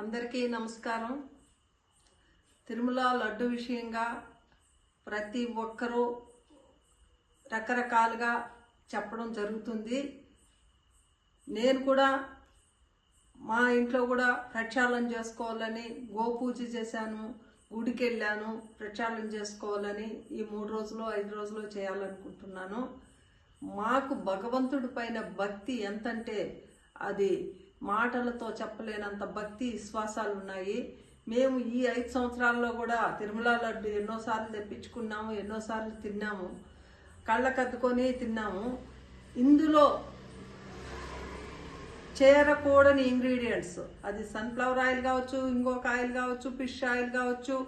అందరికీ నమస్కారం. తిరుమల లడ్డు విషయంగా ప్రతి ఒక్కరూ రకరకాలుగా చెప్పడం జరుగుతుంది. నేను కూడా మా ఇంట్లో కూడా ప్రక్షాళన చేసుకోవాలని గోపూజ చేశాను గుడికి వెళ్ళాను ప్రక్షాళన చేసుకోవాలని ఈ మూడు రోజులు ఐదు రోజులు చేయాలనుకుంటున్నాను. మాకు భగవంతుడి పైన భక్తి ఎంతంటే అది మాటలతో చెప్పలేనంత భక్తి విశ్వాసాలు ఉన్నాయి మేము ఈ ఐదు సంవత్సరాల్లో కూడా తిరుమల లడ్డు ఎన్నోసార్లు తెప్పించుకున్నాము ఎన్నోసార్లు తిన్నాము. కళ్ళకద్దుకొని తిన్నాము. ఇందులో చేరకూడని ఇంగ్రీడియంట్స్. అది సన్ఫ్లవర్ ఆయిల్ కావచ్చు ఇంకొక ఆయిల్ కావచ్చు ఫిష్ ఆయిల్ కావచ్చు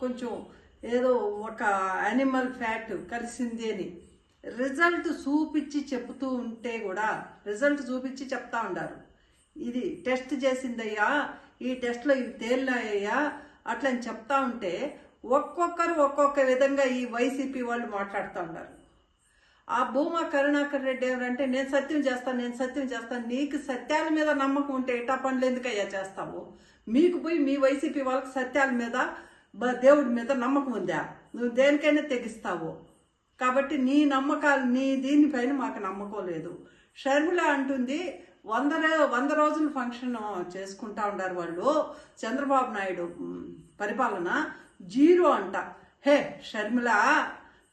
కొంచెం ఏదో ఒక యానిమల్ ఫ్యాట్ కలిసింది అని రిజల్ట్ చూపించి చెబుతూ ఉంటే కూడా రిజల్ట్ చూపించి చెప్తా ఉంటారు ఇది టెస్ట్ చేసిందయ్యా ఈ టెస్ట్లో ఇవి తేలినాయ్యా అట్లని చెప్తా ఉంటే ఒక్కొక్కరు ఒక్కొక్క విధంగా ఈ వైసీపీ వాళ్ళు మాట్లాడుతూ ఉన్నారు ఆ భూమా కరుణాకర్ రెడ్డి ఎవరంటే నేను సత్యం చేస్తాను నేను సత్యం చేస్తాను నీకు సత్యాల మీద నమ్మకం ఉంటే ఇటా పనులు ఎందుకయ్యా చేస్తావు? మీకు పోయి మీ వైసీపీ వాళ్ళకి సత్యాల మీద దేవుడి మీద నమ్మకం ఉందా? నువ్వు దేనికైనా తెగిస్తావు. కాబట్టి నీ నమ్మకాలు నీ దీనిపైన మాకు నమ్మకం లేదు. షర్మిల అంటుంది వంద వంద రోజుల ఫంక్షన్ చేసుకుంటా ఉండారు వాళ్ళు. చంద్రబాబు నాయుడు పరిపాలన జీరో అంట. హే షర్మిల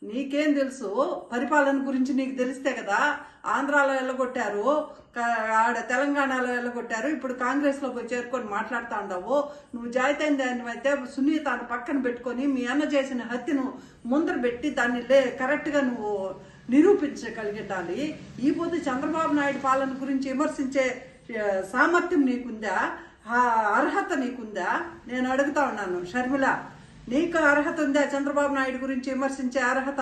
నీకేం తెలుసు? పరిపాలన గురించి నీకు తెలిస్తే కదా ఆంధ్రాలో వెళ్ళగొట్టారు ఆడ తెలంగాణలో వెళ్ళగొట్టారు ఇప్పుడు కాంగ్రెస్లో పోయి చేరుకొని మాట్లాడుతూ ఉండవు. నువ్వు జాయితైన దాన్ని అయితే సునీతాను పక్కన పెట్టుకొని మీ అన్న చేసిన హత్యను ముందర పెట్టి దాన్ని లే కరెక్ట్గా నువ్వు నిరూపించగలిగటాలి ఈ పొద్దు చంద్రబాబు నాయుడు పాలన గురించి విమర్శించే సామర్థ్యం నీకుందా? అర్హత నీకుందా? నేను అడుగుతా ఉన్నాను. షర్మిల నీకు అర్హత ఉందా? చంద్రబాబు నాయుడు గురించి విమర్శించే అర్హత?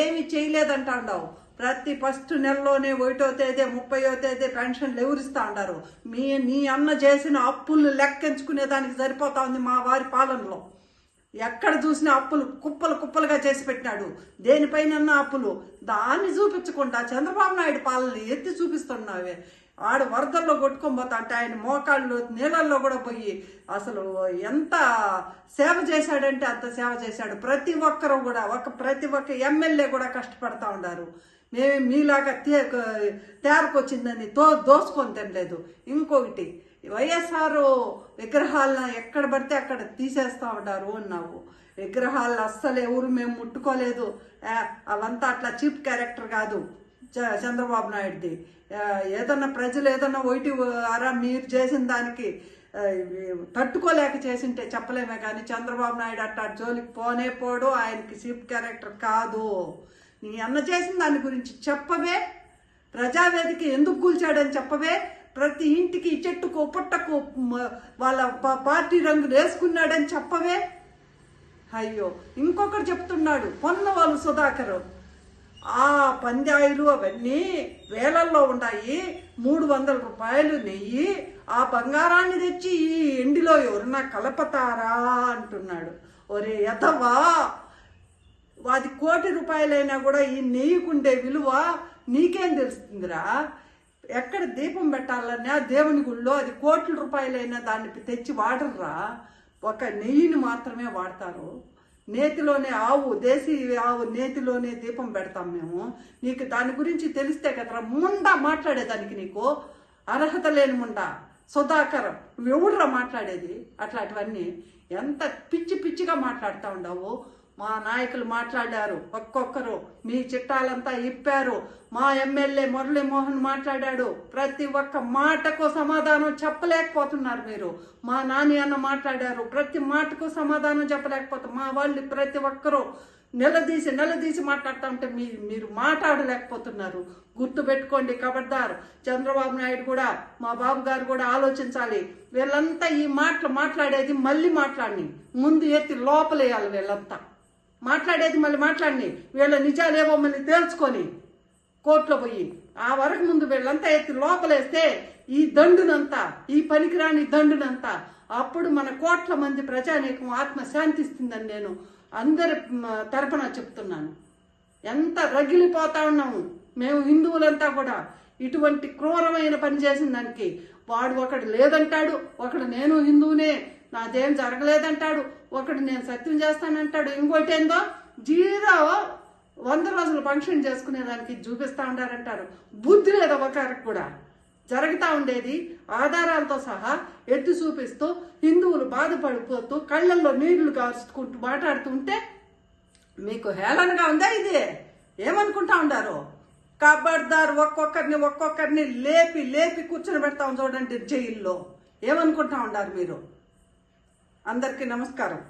ఏమి చేయలేదంటా ఉండవు ప్రతి ఫస్ట్ నెలలోనే ఒకటో తేదీ ముప్పయో తేదీ పెన్షన్లు ఎవరిస్తా ఉండారు మీ నీ అన్న చేసిన అప్పులు లెక్కించుకునే దానికి సరిపోతా ఉంది మా వారి పాలనలో. ఎక్కడ చూసినా అప్పులు కుప్పలు కుప్పలుగా చేసి పెట్టినాడు. దేనిపైన అప్పులు. దాన్ని చూపించకుండా చంద్రబాబు నాయుడు పాలన ఎత్తి చూపిస్తున్నావే. ఆడ వరదల్లో కొట్టుకొని పోతా అంటే ఆయన మోకాళ్ళు నీళ్ళల్లో కూడా పోయి అసలు ఎంత సేవ చేశాడంటే అంత సేవ చేశాడు. ప్రతి ఒక్కరు కూడా ఒక ప్రతి ఒక్క ఎమ్మెల్యే కూడా కష్టపడతా ఉన్నారు. మేము మీలాగా తే తేరకొచ్చిందని తో దోసుకొని తినలేదు. ఇంకొకటి వైఎస్ఆర్ విగ్రహాలను ఎక్కడ పడితే అక్కడ తీసేస్తా ఉంటారు అన్నావు. విగ్రహాలు అస్సలు ఎవరు మేము ముట్టుకోలేదు. అవంతా అట్లా చీప్ క్యారెక్టర్ కాదు చ- చంద్రబాబు నాయుడుది. ఏదన్నా ప్రజలు ఏదన్నా ఒకటి అరా మీరు చేసిన దానికి తట్టుకోలేక చేసింటే చెప్పలేమే కానీ చంద్రబాబు నాయుడు అట్ట జోలికి పోనే పోడు ఆయనకి చీప్ క్యారెక్టర్ కాదు. నీ అన్న చేసిన దాని గురించి చెప్పవే. ప్రజావేదిక ఎందుకు కూల్చాడని చెప్పవే. ప్రతి ఇంటికి చెట్టుకు పుట్టకు వాళ్ళ ప- పార్టీ రంగులు వేసుకున్నాడని చెప్పవే? అయ్యో ఇంకొకరు చెప్తున్నాడు పొన్నవాళ్ళు సుధాకరు. ఆ పందాయిలు అవన్నీ వేలల్లో ఉన్నాయి మూడు వందల రూపాయలు నెయ్యి ఆ బంగారాన్ని తెచ్చి ఈ ఎండిలో ఎవరన్నా కలపతారా అంటున్నాడు. ఒరే యథవా అది కోటి రూపాయలైనా కూడా ఈ నెయ్యికుండే విలువ నీకేం తెలుస్తుందిరా? ఎక్కడ దీపం పెట్టాలన్నా దేవుని గుళ్ళో అది కోట్ల రూపాయలైనా దాన్ని తెచ్చి వాడర్రా. ఒక నెయ్యిని మాత్రమే వాడతారు. నేతిలోనే ఆవు దేశీ ఆవు నేతిలోనే దీపం పెడతాం మేము. నీకు దాని గురించి తెలిస్తే కదరా ముండా మాట్లాడేదానికి నీకు. అర్హత లేని ముండా. సుధాకర్ ఎవడురా మాట్లాడేది? అట్లాంటివన్నీ. ఎంత పిచ్చి పిచ్చిగా మాట్లాడుతూ ఉండవు. మా నాయకులు మాట్లాడారు ఒక్కొక్కరు. మీ చిట్టాలంతా ఇప్పారు. మా ఎమ్మెల్యే మురళీమోహన్ మాట్లాడాడు. ప్రతి ఒక్క మాటకు సమాధానం చెప్పలేకపోతున్నారు మీరు. మా నాని అన్న మాట్లాడారు. ప్రతి మాటకు సమాధానం చెప్పలేకపోతే మా వాళ్ళు ప్రతి ఒక్కరూ నిలదీసి నిలదీసి మాట్లాడుతూ ఉంటే మీ మీరు మాట్లాడలేకపోతున్నారు. గుర్తు పెట్టుకోండి ఖబర్దార్ చంద్రబాబు నాయుడు కూడా మా బాబు గారు కూడా ఆలోచించాలి. వీళ్ళంతా ఈ మాటలు మాట్లాడేది మళ్ళీ మాట్లాడిని ముందు ఎత్తి లోపలేయాలి వీళ్ళంతా. మాట్లాడేది మళ్ళీ మాట్లాడిని. వీళ్ళ నిజాలేవో మళ్ళీ తేల్చుకొని కోర్టులో పోయి ఆ వరకు ముందు వీళ్ళంతా ఎత్తి లోపలేస్తే ఈ దండునంతా ఈ పనికిరాని దండునంతా అప్పుడు మన కోట్ల మంది ప్రజానీకం ఆత్మ శాంతిస్తుందని నేను అందరి తరపున చెప్తున్నాను. ఎంత రగిలిపోతా ఉన్నాము. మేము హిందువులంతా కూడా ఇటువంటి క్రూరమైన పని చేసిన దానికి వాడు ఒకడు లేదంటాడు. ఒకడు నేను హిందువునే నాదేం జరగలేదంటాడు. ఒకడు నేను సత్యం చేస్తానంటాడు ఇంకోటి ఏందో జీరో వంద రోజులు ఫంక్షన్ చేసుకునేదానికి చూపిస్తా ఉండారంటారు బుద్ధి లేదు ఒకరికి కూడా. జరుగుతూ ఉండేది ఆధారాలతో సహా ఎత్తి చూపిస్తూ హిందువులు బాధపడిపోతూ కళ్ళల్లో నీళ్ళు కారుచుకుంటూ మాట్లాడుతుంటే మీకు హేళనగా ఉందా ఇది? ఏమనుకుంటా ఉండారు? కబర్దార్ ఒక్కొక్కరిని ఒక్కొక్కరిని లేపి లేపి కూర్చొని పెడతాం చూడండి జైల్లో. ఏమనుకుంటా ఉండారు మీరు? అందరికీ నమస్కారం.